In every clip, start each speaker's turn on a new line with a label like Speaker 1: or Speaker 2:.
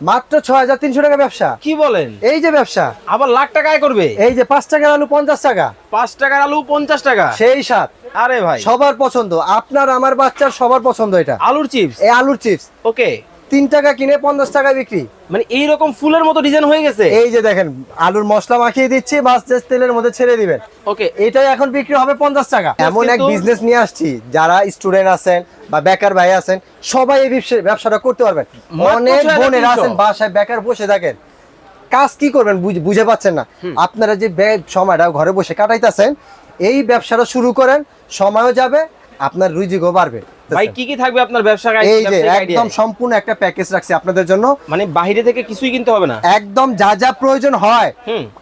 Speaker 1: মাত্র ছয় হাজার তিনশো টাকা ব্যবসা।
Speaker 2: কি বলেন?
Speaker 1: এই যে ব্যবসা।
Speaker 2: আবার লাখ টাকা আয় করবে?
Speaker 1: এই যে পাঁচ টাকার আলু পঞ্চাশ টাকা।
Speaker 2: পাঁচ টাকার আলু পঞ্চাশ টাকা?
Speaker 1: সেই সাত
Speaker 2: আরে ভাই।
Speaker 1: সবার পছন্দ। আপনার আমার বাচ্চার সবার পছন্দ এটা।
Speaker 2: আলুর চিপস
Speaker 1: এই আলুর চিপস
Speaker 2: ওকে
Speaker 1: তিন টাকা কিনে পঞ্চাশ টাকা বিক্রি।
Speaker 2: মানে এইরকম ফুলের মতো ডিজাইন হয়ে গেছে?
Speaker 1: এই যে দেখেন আলুর মশলা মাখিয়ে দিচ্ছি বাস তেলের মধ্যে ছেড়ে দিবেন।
Speaker 2: ওকে
Speaker 1: এটাই এখন বিক্রি হবে পঞ্চাশ টাকা। এমন এক বিজনেস নিয়ে আসছি যারা স্টুডেন্ট আছেন বা বেকার ভাই আছেন সবাই এই ব্যবসাটা করতে পারবেন। অনেক
Speaker 2: 6,300
Speaker 1: বোনেরা আছেন বাসায় বেকার বসে থাকেন। কাজ কি করবেন বুঝ- পাচ্ছেন না। আপনারা যে সময়টা ঘরে বসে কাটাইতেছেন এই ব্যবসাটা শুরু করেন সময়ও যাবে আপনার রুজিগো বাড়বে
Speaker 2: ভাই কি কি থাকবে আপনার ব্যবসা
Speaker 1: এই যে একদম সম্পূর্ণ একটা প্যাকেজ রাখছি আপনাদের জন্য।
Speaker 2: মানে বাইরে থেকে কিছুই কিনতে হবে না?
Speaker 1: একদম যা যা প্রয়োজন হয়।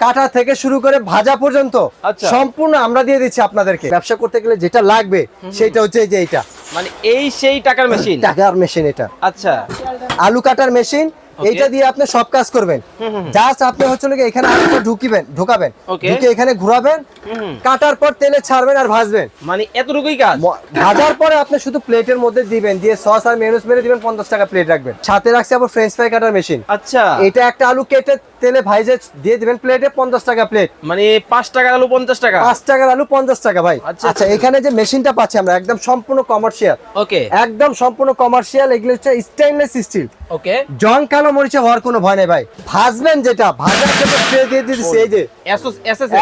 Speaker 1: কাটা থেকে শুরু করে ভাজা পর্যন্ত
Speaker 2: আচ্ছা।
Speaker 1: সম্পূর্ণ আমরা দিয়ে দিচ্ছি আপনাদেরকে। ব্যবসা করতে গেলে যেটা লাগবে সেটা হচ্ছে এই যে এটা
Speaker 2: মানে এই সেই টাকার মেশিন
Speaker 1: টাকার মেশিন এটা।
Speaker 2: আচ্ছা।
Speaker 1: আলু কাটার মেশিন এইটা দিয়ে আপনি সব কাজ করবেন। জাস্ট আপনি হচ্ছে এখানে আলুটা ঢুকিবেন ঢোকাবেন। ঢুকে এখানে ঘোরাবেন কাটার পর তেলে ছাড়বেন আর ভাজবেন।
Speaker 2: মানে এতটুকুই কাজ?
Speaker 1: ভাজার পরে আপনি শুধু প্লেটের মধ্যে দিবেন দিয়ে সস আর মেনুস মেরে দিবেন পঞ্চাশ টাকা প্লেট রাখবেন। সাথে রাখছি আবার ফ্রেঞ্চ ফ্রাই কাটার মেশিন
Speaker 2: আচ্ছা।
Speaker 1: এটা একটা আলু কেটে তেলে ভাইজে দিয়ে দিবেন প্লেটে পঞ্চাশ টাকা প্লেট
Speaker 2: মানে পাঁচ টাকার আলু পঞ্চাশ টাকা?
Speaker 1: পাঁচ টাকার আলু পঞ্চাশ টাকা ভাই।
Speaker 2: আচ্ছা,
Speaker 1: আচ্ছা এখানে যে মেশিনটা পাচ্ছি আমরা একদম সম্পূর্ণ কমার্শিয়াল
Speaker 2: ওকে
Speaker 1: একদম সম্পূর্ণ কমার্শিয়াল এগুলো হচ্ছে স্টেনলেস স্টিল
Speaker 2: ওকে
Speaker 1: জং কালো মরিচে হওয়ার কোনো ভয় নেই ভাই। ভাজবেন যেটা ভাজার জন্য স্প্রে দিয়ে দিতেছি এই যে।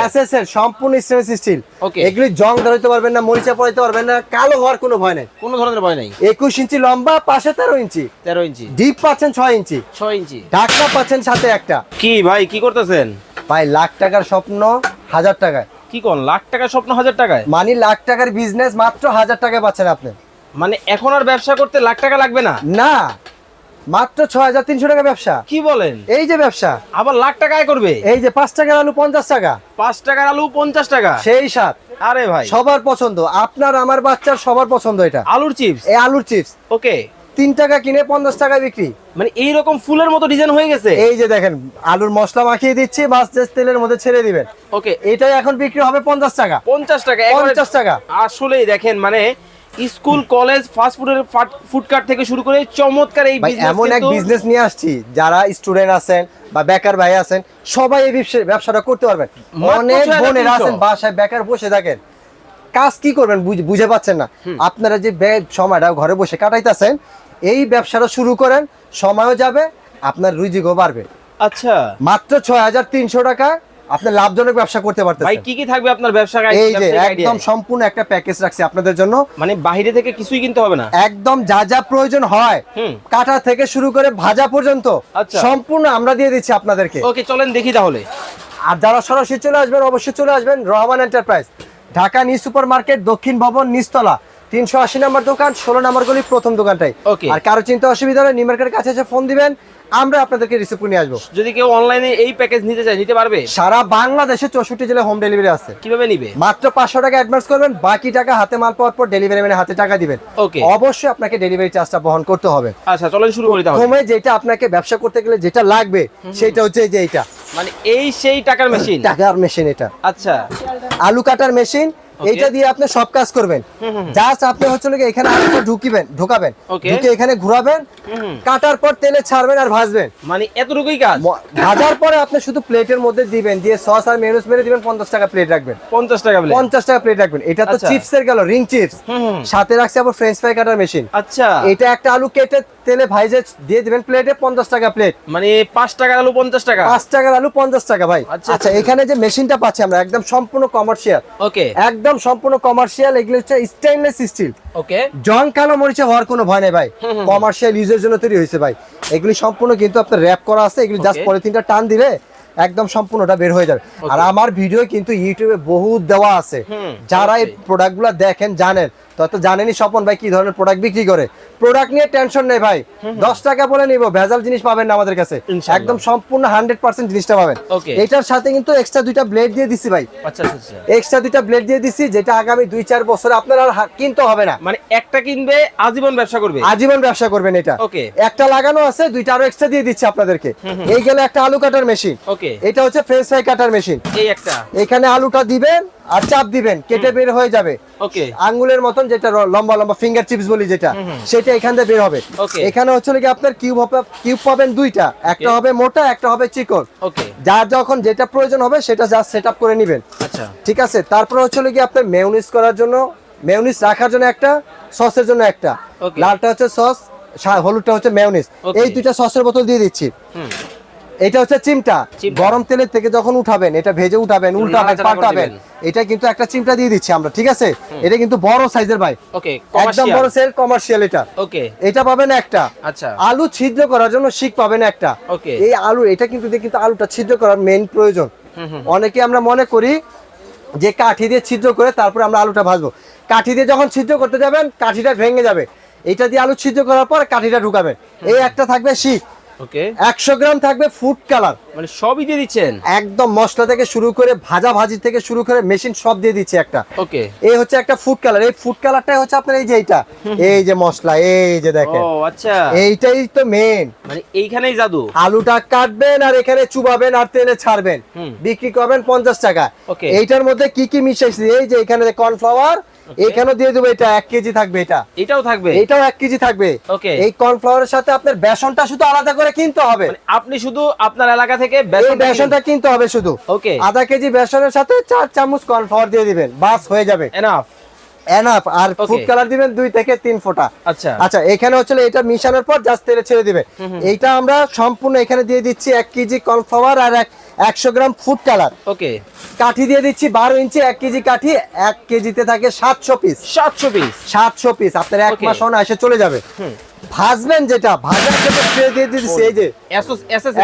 Speaker 2: এসএস
Speaker 1: এর? সম্পূর্ণ স্টেনলেস স্টিল. এগুলি জং ধরাইতে পারবেন না মরিচা পড়াইতে পারবেন না কালো হওয়ার কোনো ভয় নেই।
Speaker 2: কোনো ধরনের ভয় নাই।
Speaker 1: একুশ ইঞ্চি লম্বা পাশে তেরো ইঞ্চি।
Speaker 2: তেরো ইঞ্চি।
Speaker 1: ডিপ পাচ্ছেন ছয় ইঞ্চি।
Speaker 2: ছয় ইঞ্চি।
Speaker 1: ঢাকনা পাচ্ছেন সাথে একটা।
Speaker 2: কি ভাই কি করতেছেন?
Speaker 1: ভাই লাখ টাকার স্বপ্ন হাজার টাকায়।
Speaker 2: কি কোন লাখ টাকার স্বপ্ন হাজার টাকায়?
Speaker 1: মানে লাখ টাকার বিজনেস মাত্র হাজার টাকায় পাচ্ছেন আপনি।
Speaker 2: মানে এখন আর ব্যবসা করতে লাখ টাকা লাগবে না?
Speaker 1: না। মাত্র ছয় হাজার তিনশো টাকা ব্যবসা।
Speaker 2: কি বলেন?
Speaker 1: এই যে ব্যবসা।
Speaker 2: আবার লাখ টাকা আয় করবে?
Speaker 1: এই যে পাঁচ টাকার আলু পঞ্চাশ টাকা।
Speaker 2: পাঁচ টাকার আলু পঞ্চাশ টাকা?
Speaker 1: সেই সাত
Speaker 2: আরে ভাই।
Speaker 1: সবার পছন্দ। আপনার আমার বাচ্চার সবার পছন্দ এটা।
Speaker 2: আলুর চিপস?
Speaker 1: এই আলুর চিপস।
Speaker 2: ওকে।
Speaker 1: তিন টাকা কিনে পঞ্চাশ টাকা বিক্রি।
Speaker 2: মানে এইরকম ফুলের মতো ডিজাইন হয়ে গেছে?
Speaker 1: এই যে দেখেন আলুর মশলা মাখিয়ে দিচ্ছি বাস তেলের মধ্যে ছেড়ে দিবেন।
Speaker 2: ওকে।
Speaker 1: এটাই এখন বিক্রি হবে পঞ্চাশ টাকা।
Speaker 2: পঞ্চাশ টাকা
Speaker 1: পঞ্চাশ টাকা।
Speaker 2: আসলেই দেখেন মানে স্কুল কলেজ ফাস্ট ফুডের ফুড কার্ট থেকে শুরু করে চমৎকার এই
Speaker 1: এমন এক বিজনেস নিয়ে আসছি যারা স্টুডেন্ট আছেন বা বেকার ভাই আছেন সবাই এই ব্যবসাটা করতে পারবেন। অনেক
Speaker 2: 6,300
Speaker 1: বোনেরা আছেন বাসায় বেকার বসে থাকেন। কাজ কি করবেন বুঝে পাচ্ছেন না। আপনারা যে সময়টা ঘরে বসে কাটাইতেছেন এই ব্যবসাটা শুরু করেন সময়ও যাবে আপনার রুজিগো বাড়বে।
Speaker 2: আচ্ছা।
Speaker 1: মাত্র ছয় হাজার তিনশো টাকা আপনি লাভজনক ব্যবসা করতে
Speaker 2: ভাই কি কি থাকবে আপনার ব্যবসা
Speaker 1: এই যে একদম সম্পূর্ণ একটা প্যাকেজ রাখছি আপনাদের জন্য।
Speaker 2: মানে বাইরে থেকে কিছুই কিনতে হবে না?
Speaker 1: একদম যা যা প্রয়োজন হয়। কাটা থেকে শুরু করে ভাজা পর্যন্ত
Speaker 2: আচ্ছা।
Speaker 1: সম্পূর্ণ আমরা দিয়ে দিচ্ছি আপনাদেরকে।
Speaker 2: ওকে চলেন দেখি তাহলে।
Speaker 1: আর যারা সরাসরি চলে আসবেন অবশ্যই চলে আসবেন Rahman enterprise Dhaka new super market দক্ষিণ ভবন নিচতলা। তিনশো আশি নম্বর দোকান ষোলো নম্বর গলি প্রথম দোকানটাই. আর কারও চিন্তা অসুবিধা হলে নিউ মার্কেটের কাছে এসে ফোন দিবেন আমরা আপনাদেরকে রিসিভ নিয়ে আসব।
Speaker 2: যদি কেউ অনলাইনে এই প্যাকেজ নিতে চায় নিতে পারবে?
Speaker 1: সারা বাংলাদেশে চৌষট্টি জেলায় হোম ডেলিভারি আছে।
Speaker 2: কীভাবে নিবে?
Speaker 1: মাত্র পাঁচশো টাকা অ্যাডভান্স করবেন বাকি টাকা হাতে মাল পাওয়ার পর ডেলিভারি ম্যানের হাতে টাকা দিবেন।
Speaker 2: Okay.
Speaker 1: অবশ্যই আপনাকে ডেলিভারি চার্জটা বহন করতে হবে।
Speaker 2: আচ্ছা চলেন শুরু করি তাহলে।
Speaker 1: প্রথমে যেটা আপনাকে ব্যবসা করতে গেলে যেটা লাগবে সেটা হচ্ছে এই যে এইটা।
Speaker 2: মানে এই সেই টাকার মেশিন
Speaker 1: টাকার মেশিন এটা।
Speaker 2: আচ্ছা।
Speaker 1: আলু কাটার মেশিন এইটা দিয়ে আপনি সব কাজ করবেন। জাস্ট আপনি হচ্ছে নাকি এখানে আলুটা ঢুকিবেন ঢোকাবেন। ঢুকে এখানে ঘোরাবেন কাটার পর তেলে ছাড়বেন আর ভাজবেন।
Speaker 2: মানে এতটুকুই কাজ?
Speaker 1: ভাজার পরে আপনি শুধু প্লেটের মধ্যে দিবেন দিয়ে সস আর মেনুস মেরে দিবেন পঞ্চাশ টাকা প্লেট রাখবেন।
Speaker 2: পঞ্চাশ টাকা বলে
Speaker 1: পঞ্চাশ টাকা প্লেট রাখবেন। এটা তো
Speaker 2: আচ্ছা।
Speaker 1: চিপসের গেল রিং চিপস। সাথে রাখছে আবার ফ্রেঞ্চ ফ্রাই কাটার মেশিন
Speaker 2: আচ্ছা।
Speaker 1: এটা একটা আলু কেটে তেলে ভাইজে দিয়ে দিবেন প্লেটে পঞ্চাশ টাকা প্লেট
Speaker 2: মানে পাঁচ টাকার আলু পঞ্চাশ টাকা?
Speaker 1: পাঁচ টাকার আলু পঞ্চাশ টাকা ভাই।
Speaker 2: আচ্ছা,
Speaker 1: আচ্ছা এখানে যে মেশিনটা পাচ্ছি আমরা একদম সম্পূর্ণ কমার্শিয়াল
Speaker 2: ওকে।
Speaker 1: একদম সম্পূর্ণ কমার্শিয়াল এগুলো হচ্ছে স্টেনলেস স্টিল
Speaker 2: ওকে।
Speaker 1: জং কালো মরিচে হওয়ার কোনো ভয় নেই ভাই। কমার্শিয়াল ইউজের জন্য তৈরি হয়েছে ভাই। এগুলি সম্পূর্ণ কিন্তু আপনার র্যাপ করা আছে এগুলি জাস্ট. পলিথিনটা টান দিলে একদম সম্পূর্ণটা বের হয়ে যাবে। আর আমার ভিডিও কিন্তু ইউটিউবে বহুত দেওয়া আছে। যারা এই। প্রোডাক্টগুলো দেখেন জানেন তত জানেনই স্বপন ভাই কি ধরনের প্রোডাক্ট বিক্রি করে। প্রোডাক্ট নিয়ে টেনশন নেই ভাই। দশ টাকা বলে নিব ভেজাল জিনিস পাবেন না আমাদের কাছে। একদম সম্পূর্ণ হান্ড্রেড পার্সেন্ট জিনিসটা পাবেন। এটার সাথে কিন্তু এক্সট্রা দুইটা ব্লেড দিয়ে দিছি ভাই।
Speaker 2: আচ্ছা আচ্ছা আচ্ছা।
Speaker 1: এক্সট্রা দুইটা ব্লেড দিয়ে দিছি যেটা আগামী দুই চার বছরে আপনার আর কিনতে হবে না।
Speaker 2: মানে একটা কিনবে আজীবন ব্যবসা করবে?
Speaker 1: আজীবন ব্যবসা করবেন এটা. একটা লাগানো আছে দুইটা আরও এক্সট্রা দিয়ে দিচ্ছি আপনাদেরকে। এই গেলে একটা আলু কাটার মেশিন
Speaker 2: ওকে
Speaker 1: এটা হচ্ছে ফ্রেঞ্চ ফ্রাই কাটার মেশিন
Speaker 2: এই একটা।
Speaker 1: এখানে আলুটা দিবেন আর চাপ দিবেন কেটে বের হয়ে যাবে।
Speaker 2: ওকে।
Speaker 1: আঙ্গুলের মতন যেটা লম্বা লম্বা ফিঙ্গার চিপস বলি যেটা সেটা এখান থেকে বের হবে. এখানে হচ্ছে কি আপনার কিউব হবে কিউব পাবেন দুইটা। একটা হবে মোটা একটা হবে চিকন।
Speaker 2: ওকে।
Speaker 1: যার যখন যেটা প্রয়োজন হবে সেটা জাস্ট সেট করে নেবেন।
Speaker 2: আচ্ছা।
Speaker 1: ঠিক আছে? তারপর হচ্ছে কি আপনার মেয়নিজ করার জন্য মেয়নিজ রাখার জন্য একটা সসের জন্য একটা। লালটা হচ্ছে সস হলুদটা হচ্ছে মেয়নিজ এই দুইটা সসের বোতল দিয়ে দিচ্ছি। এটা হচ্ছে চিমটা। গরম তেলের থেকে যখন উঠাবেন এটা ভেজে উঠাবেন উল্টাবেন পাল্টাবেন। এটা কিন্তু একটা চিমটা দিয়ে দিচ্ছি আমরা ঠিক আছে? এটা কিন্তু বড় সাইজের ভাই।
Speaker 2: ওকে
Speaker 1: একদম বড় সেল কমার্শিয়াল এটা।
Speaker 2: ওকে
Speaker 1: এটা পাবেন একটা।
Speaker 2: আচ্ছা।
Speaker 1: আলু ছিদ্র করার জন্য শিক পাবেন একটা।
Speaker 2: Okay.
Speaker 1: এই আলু এটা কিন্তু কিন্তু আলুটা ছিদ্র করার মেইন প্রয়োজন। অনেকে আমরা মনে করি যে কাঠি দিয়ে ছিদ্র করে তারপরে আমরা আলুটা ভাজবো। কাঠি দিয়ে যখন ছিদ্র করতে যাবেন কাঠিটা ভেঙে যাবে। এটা দিয়ে আলু ছিদ্র করার পর কাঠিটা ঢুকাবেন। এই একটা থাকবে শিক।
Speaker 2: ওকে।
Speaker 1: একশো গ্রাম থাকবে ফুড কালার
Speaker 2: মানে সবই দিয়ে দিচ্ছেন?
Speaker 1: একদম মশলা থেকে শুরু করে ভাজা ভাজি থেকে শুরু করে মেশিন সব দিয়ে দিচ্ছে একটা।
Speaker 2: ওকে।
Speaker 1: এই হচ্ছে একটা ফুড কালার এই ফুড কালারটাই হচ্ছে আপনার এই যে এইটা। এই যে মশলা এই যে
Speaker 2: ও
Speaker 1: দেখেন
Speaker 2: আচ্ছা।
Speaker 1: এইটাই তো মেন
Speaker 2: মানে এইখানেই জাদু?
Speaker 1: আলুটা কাটবেন আর এখানে চুবাবেন আর তেলে ছাড়বেন। বিক্রি করবেন পঞ্চাশ টাকা।
Speaker 2: Okay.
Speaker 1: এইটার মধ্যে কি কি মিশাইছি? এই যে এখানে কর্নফ্লাওয়ার এখানেও দিয়ে দেবো? এটা এক কেজি থাকবে এটা।
Speaker 2: এটাও থাকবে?
Speaker 1: এটাও এক কেজি থাকবে।
Speaker 2: Okay.
Speaker 1: এই কর্নফ্লাওয়ারের সাথে আপনার বেসনটা শুধু আলাদা করে কিনতে হবে।
Speaker 2: মানে আপনি শুধু আপনার এলাকা থেকে
Speaker 1: বেসনটা কিনতে হবে শুধু।
Speaker 2: Okay.
Speaker 1: আধা কেজি বেসনের সাথে চার চামচ কর্নফ্লাওয়ার দিয়ে দিবেন। বাস হয়ে যাবে।
Speaker 2: এনাফ
Speaker 1: এনাফ আর ফুড কালার দিবেন দুই থেকে তিন ফোঁটা।
Speaker 2: আচ্ছা।
Speaker 1: আচ্ছা এখানে হচ্ছে এটা মিশানোর পর জাস্ট তেলে ছেড়ে দিবে এইটা আমরা সম্পূর্ণ এখানে দিয়ে দিচ্ছি এক কেজি কর্নফ্লাওয়ার আর এক একশো গ্রাম ফুড কালার
Speaker 2: ওকে
Speaker 1: কাঠি দিয়ে দিচ্ছি বারো ইঞ্চি এক কেজি কাঠি এক কেজিতে থাকে সাতশো পিস
Speaker 2: সাতশো পিস
Speaker 1: সাতশো পিস আপনার এক. মাস এসে চলে যাবে। ভাজবেন যেটা ভাজার ক্ষেত্রে tray দিয়ে দিচ্ছি এই যে।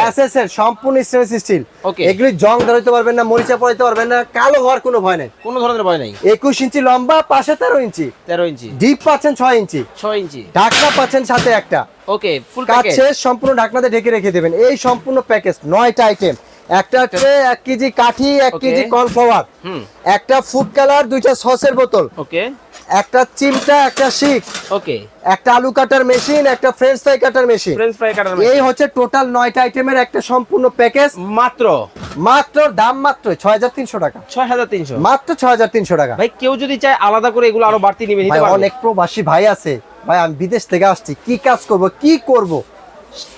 Speaker 2: এসএস
Speaker 1: এর সম্পূর্ণ স্টেনলেস স্টিল. এগুলি জং ধরাইতে পারবেন না মরিচা পড়াইতে পারবেন না কালো হওয়ার কোনো ভয় নেই।
Speaker 2: কোনো ধরনের ভয় নাই।
Speaker 1: একুশ ইঞ্চি লম্বা পাশে তেরো ইঞ্চি।
Speaker 2: তেরো ইঞ্চি।
Speaker 1: ডিপ পাচ্ছেন ছয় ইঞ্চি।
Speaker 2: ছয় ইঞ্চি।
Speaker 1: ঢাকনা পাচ্ছেন সাথে একটা।
Speaker 2: ওকে ফুল
Speaker 1: কাজ
Speaker 2: প্যাকেজ
Speaker 1: সম্পূর্ণ ঢাকনাতে ঢেকে রেখে দেবেন। এই সম্পূর্ণ প্যাকেজ নয়টা আইটেম একটা ট্রে এক কেজি কাঠি এক কেজি কর্নফ্লাওয়ার। একটা ফুড কালার দুইটা সসের বোতল।
Speaker 2: ওকে
Speaker 1: একটা চিমটা একটা শিক।
Speaker 2: ওকে
Speaker 1: একটা আলু কাটার মেশিন একটা ফ্রেঞ্চ ফ্রাই কাটার মেশিন
Speaker 2: ফ্রেঞ্চ ফ্রাই কাটার
Speaker 1: এই হচ্ছে টোটাল নয়টা আইটেমের একটা সম্পূর্ণ প্যাকেজ
Speaker 2: মাত্র?
Speaker 1: মাত্র দাম মাত্র ছয় হাজার তিনশো টাকা।
Speaker 2: ছয় হাজার তিনশো?
Speaker 1: মাত্র ছয় হাজার তিনশো টাকা।
Speaker 2: ভাই কেউ যদি চায় আলাদা করে এগুলো আরও বাড়তি নিবে নিতে পারবে?
Speaker 1: অনেক প্রবাসী ভাই আছে। ভাই আমি বিদেশ থেকে আসছি। কি কাজ করব কি করব?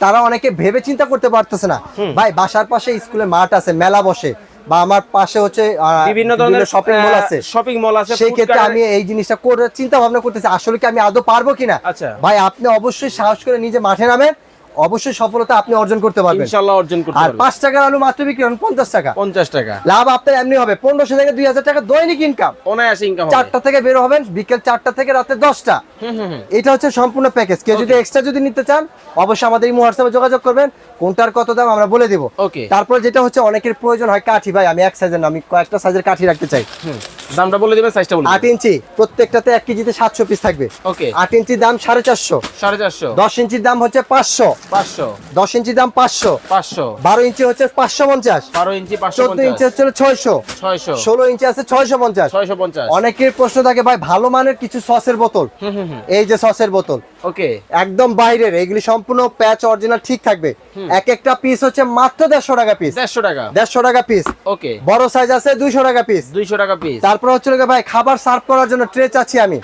Speaker 1: তারা অনেকে ভেবে চিন্তা করতে পারতেছে না। ভাই বাসার পাশে স্কুলে মাঠ আছে মেলা বসে বা আমার পাশে হচ্ছে
Speaker 2: বিভিন্ন ধরনের
Speaker 1: শপিং মল আছে।
Speaker 2: শপিং মল আছে
Speaker 1: সেই ক্ষেত্রে আমি এই জিনিসটা করে চিন্তা ভাবনা করতেছি আসলে কি আমি আদৌ পারব কিনা?
Speaker 2: আচ্ছা।
Speaker 1: ভাই আপনি অবশ্যই সাহস করে নিজে মাঠে নামেন অবশ্যই সফলতা আপনি অর্জন করতে পারবেন।
Speaker 2: ইনশাআল্লাহ অর্জন করতে
Speaker 1: আর
Speaker 2: পারবে।
Speaker 1: পাঁচ টাকার আলু মাত্র বিক্রি হন পঞ্চাশ টাকা।
Speaker 2: পঞ্চাশ টাকা।
Speaker 1: লাভ আপনার এমনি হবে পনেরোশো থেকে দুই হাজার টাকা দৈনিক ইনকাম
Speaker 2: অনায়াসে ইনকাম
Speaker 1: চারটা থেকে বের হবেন বিকেল চারটা থেকে রাতে দশটা।
Speaker 2: হুম হুম হুম।
Speaker 1: এটা হচ্ছে সম্পূর্ণ প্যাকেজ কেউ যদি এক্সট্রা যদি নিতে চান অবশ্যই আমাদের এই হোয়াটসঅ্যাপে যোগাযোগ করবেন। কোনটার কত দাম আমরা বলে দেব।
Speaker 2: ওকে
Speaker 1: তারপর যেটা হচ্ছে অনেকের প্রয়োজন হয় কাঠি। ভাই আমি এক সাইজের না আমি কয়েকটা সাইজের কাঠি রাখতে চাই।
Speaker 2: হুম। দামটা বলে দিবেন সাইজটা বলুন
Speaker 1: 8 ইঞ্চি প্রত্যেকটাতে 1 কেজিতে সাতশো পিস থাকবে।
Speaker 2: ওকে।
Speaker 1: 8 ইঞ্চির দাম সাড়ে চারশো।
Speaker 2: সাড়ে চারশো।
Speaker 1: দশ ইঞ্চির দাম হচ্ছে 500
Speaker 2: 500
Speaker 1: 10 ইঞ্চির দাম পাঁচশো।
Speaker 2: পাঁচশো।
Speaker 1: বারো ইঞ্চি হচ্ছে পাঁচশো পঞ্চাশ।
Speaker 2: বারো ইঞ্চি পাঁচশো
Speaker 1: চোদ্দ ইঞ্চি হচ্ছে 600
Speaker 2: 600
Speaker 1: 16 ইঞ্চি আছে ছয়শো পঞ্চাশ।
Speaker 2: ছয়শো পঞ্চাশ।
Speaker 1: অনেকের প্রশ্ন থাকে ভাই ভালো মানের কিছু সসের বোতল?
Speaker 2: হুম হুম
Speaker 1: এই যে সসের বোতল।
Speaker 2: ওকে
Speaker 1: একদম বাইরের এগুলি সম্পূর্ণ প্যাচ অরিজিনাল ঠিক থাকবে। এক একটা পিস হচ্ছে মাত্র দেড়শো টাকা পিস
Speaker 2: দেড়শো টাকা।
Speaker 1: দেড়শো টাকা পিস
Speaker 2: ওকে
Speaker 1: বড় সাইজ আছে দুইশো টাকা পিস
Speaker 2: দুইশো টাকা পিস
Speaker 1: তারপর হচ্ছে ভাই খাবার সার্ভ করার জন্য ট্রে চাচ্ছি আমি।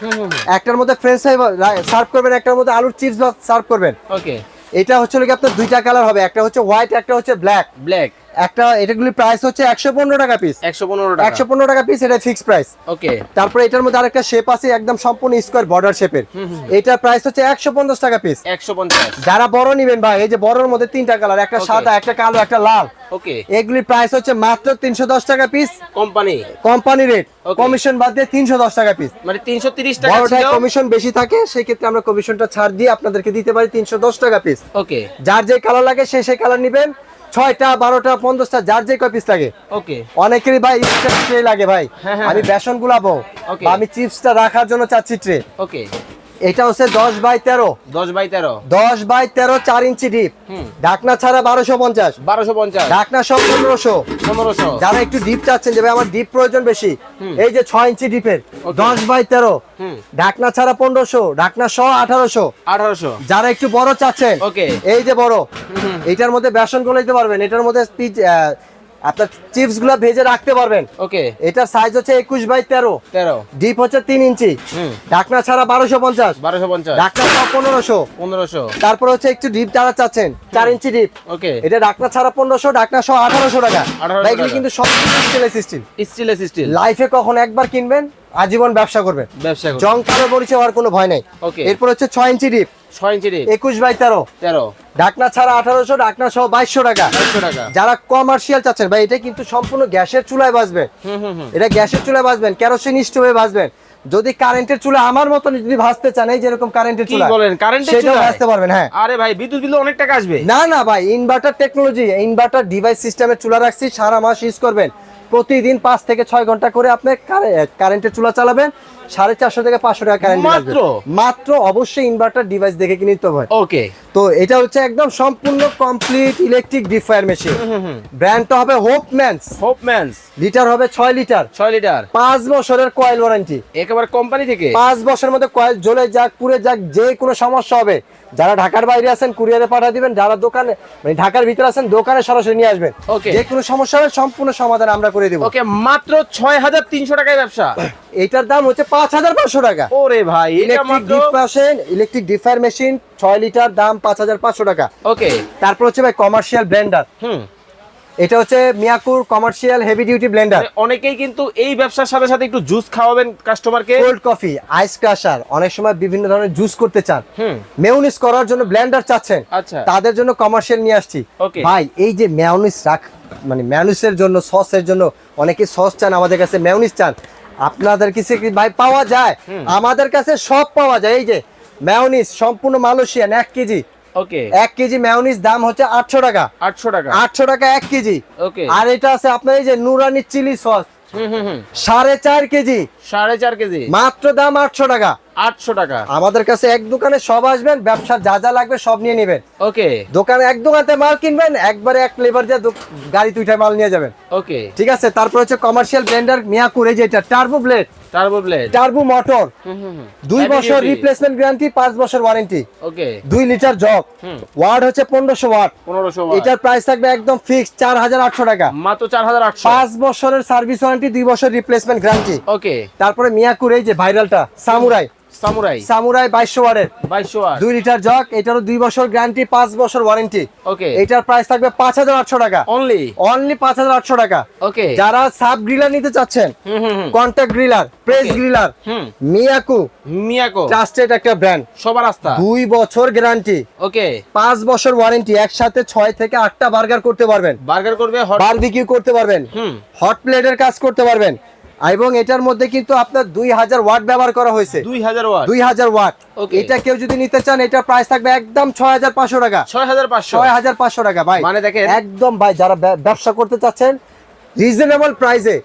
Speaker 1: একটার মধ্যে ফ্রেঞ্চ ফ্রাই সার্ভ করবেন একটার মধ্যে আলুর চিপস সার্ভ করবেন।
Speaker 2: ওকে
Speaker 1: এটা হচ্ছে আপনার দুইটা কালার হবে একটা হচ্ছে হোয়াইট একটা হচ্ছে ব্ল্যাক
Speaker 2: ব্ল্যাক
Speaker 1: একটা এটাগুলি প্রাইস হচ্ছে একশো পনেরো টাকা পিস
Speaker 2: একশো পনেরো টাকা।
Speaker 1: একশো পনেরো টাকা পিস এটা ফিক্স প্রাইস
Speaker 2: ওকে
Speaker 1: তারপরে এটার মধ্যে আরেকটা শেপ আছে একদম সম্পূর্ণ স্কোয়ার বর্ডার শেপের এটার প্রাইস হচ্ছে একশো পঞ্চাশ টাকা পিস
Speaker 2: একশো পঞ্চাশ।
Speaker 1: যারা বড় নিবেন ভাই এই যে বড়র মধ্যে তিনটা কালার একটা সাদা একটা কালো একটা লাল।
Speaker 2: ওকে
Speaker 1: এগুলির প্রাইস হচ্ছে মাত্র তিনশো দশ টাকা piece
Speaker 2: company
Speaker 1: company rate commission বাদ দিয়ে তিনশো দশ টাকা পিস
Speaker 2: মানে তিনশো তিরিশ টাকা
Speaker 1: বড়টায় কমিশন বেশি থাকে সেই ক্ষেত্রে আমরা কমিশনটা ছাড় দিয়ে আপনাদেরকে দিতে পারি তিনশো দশ টাকা পিস
Speaker 2: ওকে
Speaker 1: যার যে কালার লাগে সে সেই কালার নিবেন। ছয়টা বারোটা পঞ্চাশটা যার যে কয় পিস লাগে।
Speaker 2: ওকে
Speaker 1: অনেকেরই ভাই ট্রে লাগে ভাই।
Speaker 2: হ্যাঁ, হ্যাঁ,
Speaker 1: আমি বেসন গুলাবো আমি চিপসটা রাখার জন্য চাচ্ছি ট্রে
Speaker 2: ওকে
Speaker 1: এটা হচ্ছে দশ বাই তেরো।
Speaker 2: দশ বাই তেরো।
Speaker 1: দশ বাই তেরো চার ইঞ্চি ডিপ ঢাকনা ছাড়া বারোশো পঞ্চাশ।
Speaker 2: বারোশো পঞ্চাশ।
Speaker 1: ঢাকনা সব পনেরোশো।
Speaker 2: পনেরোশো।
Speaker 1: যারা একটু ডিপ চাচ্ছেন যে ভাই আমার ডিপ প্রয়োজন বেশি এই যে ছয় ইঞ্চি ডিপের দশ বাই তেরো। ঢাকনা ছাড়া পনেরোশো ঢাকনা সহ আঠারোশো।
Speaker 2: আঠারোশো।
Speaker 1: যারা একটু বড় চাচ্ছেন
Speaker 2: ওকে
Speaker 1: এই যে বড় এটার মধ্যে বেসনগুলো দিতে পারবেন। এটার মধ্যে আপনার চিপসগুলা ভেজে রাখতে পারবেন।
Speaker 2: ওকে
Speaker 1: এটার সাইজ হচ্ছে একুশ বাই তেরো।
Speaker 2: তেরো।
Speaker 1: ডিপ হচ্ছে তিন ইঞ্চি। ঢাকনা ছাড়া বারোশো পঞ্চাশ।
Speaker 2: বারোশো পঞ্চাশ।
Speaker 1: ঢাকনা ছাড়া পনেরোশো।
Speaker 2: পনেরোশো।
Speaker 1: তারপর হচ্ছে একটু ডিপ যারা চাচ্ছেন চার ইঞ্চি ডিপ
Speaker 2: ওকে
Speaker 1: এটা ঢাকনা ছাড়া পনেরোশো ঢাকনা সহ আঠারোশো টাকা।
Speaker 2: 1800
Speaker 1: ভাই, এগুলি। কিন্তু সব স্টেনলেস স্টিল
Speaker 2: স্টিলেস স্টিল
Speaker 1: লাইফে কখন একবার কিনবেন আজীবন ব্যবসা করবেন।
Speaker 2: ব্যবসা
Speaker 1: জং কারও পরিচয় হওয়ার কোনো ভয় নাই. এরপর হচ্ছে ছয় ইঞ্চি ডিপ
Speaker 2: ছয় ইঞ্চি
Speaker 1: একুশ বাই তেরো।
Speaker 2: তেরো।
Speaker 1: ঢাকনা ছাড়া আঠারোশো ঢাকনা সহ বাইশশো টাকা।
Speaker 2: টাকা।
Speaker 1: যারা কমার্শিয়াল চাচ্ছেন ভাই এটা কিন্তু সম্পূর্ণ গ্যাসের চুলায় বাজবে
Speaker 2: হুম
Speaker 1: এটা গ্যাসের চুলায় বাজবেন কেরোসিন স্টোভে বাজবেন যদি কারেন্টের চুলা আমার মতন যদি ভাসতে চান এই যেরকম কারেন্টের চুলা
Speaker 2: বলেন? কারেন্টের
Speaker 1: পারবেন হ্যাঁ।
Speaker 2: আরে ভাই বিদ্যুৎ বিল অনেক টাকা আসবে।
Speaker 1: না না ভাই ইনভার্টার টেকনোলজি ইনভার্টার ডিভাইস সিস্টেমের চুলা রাখছি সারা মাস ইউজ করবেন। প্রতিদিন পাঁচ থেকে ছয় ঘণ্টা করে আপনি কারেন্টের চুলা চালাবেন। সাড়ে চারশো থেকে পাঁচশো টাকা কারেন্ট
Speaker 2: মাত্র?
Speaker 1: মাত্র অবশ্যই ইনভার্টার ডিভাইস দেখে কিনে নিতে হবে?
Speaker 2: ওকে
Speaker 1: তো এটা হচ্ছে একদম সম্পূর্ণ complete electric deep fryer machine ব্র্যান্ডটা হবে হোপ ম্যানস
Speaker 2: হোপ ম্যানস
Speaker 1: লিটার হবে ছয় লিটার
Speaker 2: ছয় লিটার
Speaker 1: পাঁচ বছরের কয়েল ওয়ারেন্টি
Speaker 2: একেবারে কোম্পানি থেকে?
Speaker 1: পাঁচ বছরের মধ্যে কয়েল জ্বলে যাক পুড়ে যাক যে কোনো সমস্যা হবে। যারা ঢাকার বাইরে আছেন কুরিয়ারে পাঠিয়ে দিবেন। যারা দোকানে মানে ঢাকার ভিতরে আছেন দোকানে সরাসরি নিয়ে আসবেন. যে কোনো সমস্যা হবে সম্পূর্ণ সমাধান আমরা করে দেবো।
Speaker 2: ওকে মাত্র ছয় হাজার তিনশো টাকায় ব্যবসা।
Speaker 1: এটার দাম হচ্ছে পাঁচ হাজার পাঁচশো টাকা।
Speaker 2: ওরে ভাই
Speaker 1: electric deep machine electric deep fryer machine ছয় লিটার দাম পাঁচ হাজার পাঁচশো টাকা।
Speaker 2: ওকে
Speaker 1: তারপর হচ্ছে ভাই কমার্শিয়াল ব্লেন্ডার
Speaker 2: হুম।
Speaker 1: এটা হচ্ছে মিয়াকুর কমার্শিয়াল হেভি ডিউটি ব্লেন্ডার।
Speaker 2: অনেকেই কিন্তু এই ব্যবসার সাথে সাথে একটু জুস খাওয়াবেন কাস্টমারকে
Speaker 1: কোল্ড কফি আইস ক্রাশার অনেক সময় বিভিন্ন ধরনের জুস করতে চান।
Speaker 2: হুম।
Speaker 1: মেউনিস করার জন্য ব্লেন্ডার চাচ্ছেন।
Speaker 2: আচ্ছা।
Speaker 1: তাদের জন্য কমার্শিয়াল নিয়ে আসছি. ভাই এই যে মেয়নিস রাখ মানে মেয়নিসের জন্য সসের জন্য অনেকে সস চান আমাদের কাছে মেয়নিস চান। আপনাদের কাছে কি ভাই পাওয়া যায়? আমাদের কাছে সব পাওয়া যায়। এই যে মেয়নিস সম্পূর্ণ মালয়েশিয়ান এক কেজি।
Speaker 2: ওকে।
Speaker 1: এক কেজি মেয়নিস দাম হচ্ছে আটশো টাকা।
Speaker 2: আটশো টাকা।
Speaker 1: আটশো টাকা এক কেজি।
Speaker 2: ওকে।
Speaker 1: আর এটা আছে আপনার এই যে নুরানি চিলি সস। সাড়ে চার কেজি।
Speaker 2: সাড়ে চার কেজি।
Speaker 1: মাত্র দাম আটশো টাকা।
Speaker 2: আটশো টাকা।
Speaker 1: আমাদের কাছে এক দোকানে সব আসবেন ব্যবসার যা যা লাগবে সব নিয়ে নেবেন।
Speaker 2: ওকে।
Speaker 1: দোকানে এক দোকানতে মাল কিনবেন একবারে এক লেবার দিয়ে গাড়ি দুইটা মাল নিয়ে যাবেন।
Speaker 2: ওকে।
Speaker 1: ঠিক আছে তারপর হচ্ছে কমার্শিয়াল ব্লেন্ডার মিয়াকুর এই যে এটা turbo blade
Speaker 2: turbo blade
Speaker 1: turbo motor দুই বছর রিপ্লেসমেন্ট গ্যারান্টি পাঁচ বছর ওয়ারেন্টি
Speaker 2: ওকে
Speaker 1: দুই লিটার জগ
Speaker 2: ওয়ার্ড
Speaker 1: ওয়াট হচ্ছে পনেরোশো ওয়াট
Speaker 2: পনেরোশো
Speaker 1: এটার প্রাইস থাকবে একদম ফিক্সড চার হাজার আটশো টাকা।
Speaker 2: মাত্র চার হাজার আটশো।
Speaker 1: পাঁচ বছরের সার্ভিস ওয়ারেন্টি দুই বছর রিপ্লেসমেন্ট গ্যারান্টি
Speaker 2: ওকে
Speaker 1: তারপরে মিয়াকুর এই যে ভাইরালটা সামুরাই।
Speaker 2: সামুরাই?
Speaker 1: ওয়াটের লিটার জগ এটারও বছর গ্যারান্টি বছর ওয়ারেন্টি।
Speaker 2: ওকে।
Speaker 1: এটার প্রাইস থাকবে পাঁচ হাজার আটশো টাকা।
Speaker 2: অনলি
Speaker 1: অনলি পাঁচ হাজার আটশো টাকা।
Speaker 2: ওকে।
Speaker 1: যারা সাব গ্রিলার নিতে চাচ্ছেন
Speaker 2: হুম হুম হুম।
Speaker 1: কন্ট্যাক্ট গ্রিলার প্রেস গ্রিলার
Speaker 2: হুম।
Speaker 1: মিয়াকো ট্রাস্টেড একটা ব্র্যান্ড
Speaker 2: সবার রাস্তা।
Speaker 1: দুই বছর গ্যারান্টি
Speaker 2: ওকে।
Speaker 1: পাঁচ বছর ওয়ারেন্টি একসাথে ছয় থেকে আটটা বার্গার করতে পারবেন।
Speaker 2: বার্গার করবে হট
Speaker 1: বারবিকিউ করতে পারবেন। হট প্লেটের কাজ করতে পারবেন। এবং এটার মধ্যে কিন্তু আপনার দুই হাজার ওয়াট ব্যবহার করা হয়েছে।
Speaker 2: দুই হাজার ওয়াট?
Speaker 1: দুই হাজার ওয়াট. এটা কেউ যদি নিতে চান এটা প্রাইস থাকবে একদম ছয় হাজার পাঁচশো টাকা।
Speaker 2: ছয় হাজার পাঁচশো?
Speaker 1: ছয় হাজার পাঁচশো টাকা ভাই।
Speaker 2: মানে দেখেন
Speaker 1: একদম ভাই যারা ব্যবসা করতে চাচ্ছেন রিজনেবল প্রাইসে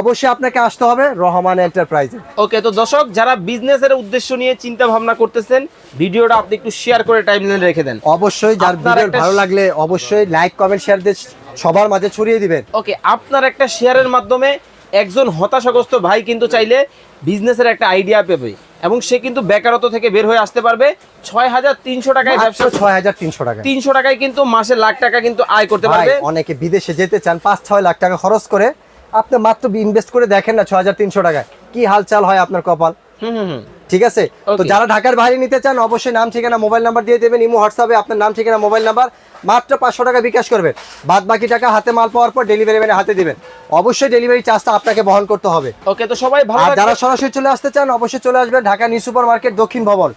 Speaker 1: অবশ্যই আপনাকে আসতে হবে রহমান এন্টারপ্রাইজে
Speaker 2: ওকে তো দর্শক যারা বিজনেসের উদ্দেশ্য নিয়ে চিন্তা ভাবনা করতেছেন ভিডিওটা আপনি একটু শেয়ার করে টাইমলাইনে রেখে দেন।
Speaker 1: অবশ্যই যার ভিডিও ভালো লাগলে অবশ্যই লাইক কমেন্ট শেয়ার দিয়ে সবার মাঝে ছড়িয়ে দিবেন।
Speaker 2: ওকে আপনার একটা শেয়ারের মাধ্যমে একজন হতাশাগ্রস্ত ভাই কিন্তু চাইলে বিজনেসের একটা আইডিয়া পেবে এবং সে কিন্তু বেকারত্ব থেকে বের হয়ে আসতে পারবে ছয় হাজার তিনশো টাকায় ব্যবসা
Speaker 1: ছয় হাজার তিনশো টাকা
Speaker 2: তিনশো টাকায় কিন্তু মাসে লাখ টাকা কিন্তু আয় করতে পারবে।
Speaker 1: অনেকে বিদেশে যেতে চান পাঁচ ছয় লাখ টাকা খরচ করে আপনি মাত্র ইনভেস্ট করে দেখেন না ছয় হাজার তিনশো টাকায়। কি হালচাল হয় আপনার কপাল?
Speaker 2: হুম হুম হুম।
Speaker 1: ঠিক আছে? তো যারা ঢাকার বাইরে নিতে চান অবশ্যই নাম ঠিকানা মোবাইল নাম্বার দিয়ে দেবেন। ইমো হোয়াটসঅ্যাপে আপনার নাম ঠিকানা মোবাইল নাম্বার। মাত্র পাঁচশো টাকা বিকাশ করবেন। বাদ বাকি টাকা হাতে মাল পাওয়ার পর ডেলিভারি ম্যানে হাতে দিবেন। অবশ্যই ডেলিভারি চার্জটা আপনাকে বহন করতে হবে।
Speaker 2: ওকে তো সবাই ভালো
Speaker 1: আর যারা সরাসরি চলে আসতে চান অবশ্যই চলে আসবেন ঢাকা নিউ সুপার মার্কেট দক্ষিণ ভবন।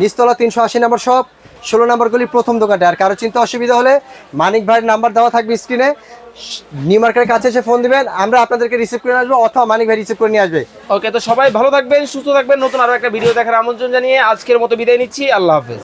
Speaker 1: নিচতলা তিনশো আশি নম্বর শপ ষোলো নম্বর গলি প্রথম দোকানটা। আর কারও চিন্তা অসুবিধা হলে মানিক ভাইয়ের নাম্বার দেওয়া থাকবে স্ক্রিনে। নিউ মার্কেটের কাছে এসে ফোন দিবেন। আমরা আপনাদেরকে রিসিভ করে নিয়ে আসব অথবা মানিক ভাই রিসিভ করে নিয়ে আসবে।
Speaker 2: ওকে তো সবাই ভালো থাকবেন সুস্থ থাকবেন। নতুন আরও একটা ভিডিও দেখার আমন্ত্রণ জানিয়ে আজকের মতো বিদায় নিচ্ছি। আল্লাহ হাফেজ।